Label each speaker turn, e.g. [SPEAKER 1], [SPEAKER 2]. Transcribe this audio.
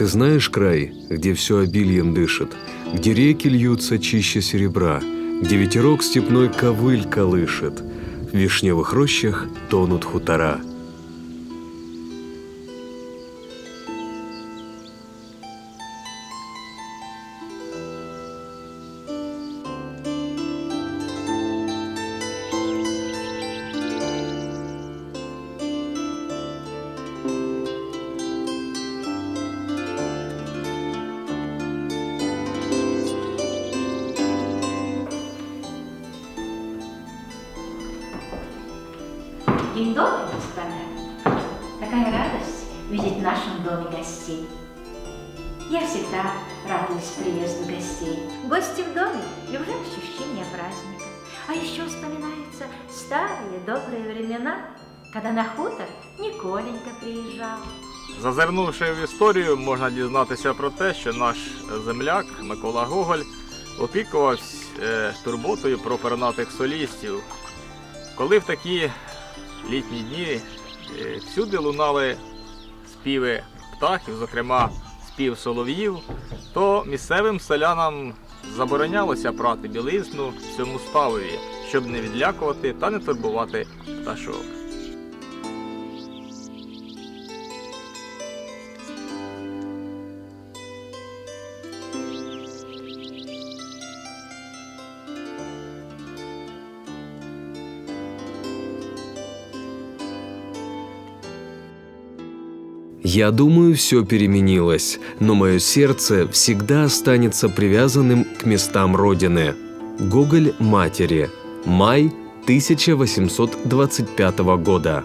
[SPEAKER 1] Ты знаешь край, где все обильем дышит, где реки льются чище серебра, где ветерок степной ковыль колышет, в вишневых рощах тонут хутора.
[SPEAKER 2] День добрый, господа. Какая радость видеть в нашем доме гостей. Я всегда радуюсь приезду гостей. Гости в доме и уже ощущение праздника. А еще вспоминаются старые добрые времена, когда на хутор Николенька приезжал.
[SPEAKER 3] Зазирнувши в історію, можна дізнатися про те, що наш земляк Микола Гоголь опікувався е, турботою про пернатих солістів. Коли в такі літні дні е, всюди лунали співи птахів, зокрема спів солов'їв, то місцевим селянам заборонялося прати білизну цьому ставові, щоб не відлякувати та не турбувати пташок.
[SPEAKER 1] Я думаю, все переменилось, но мое сердце всегда останется привязанным к местам Родины. Гоголь матери. Май 1825 года.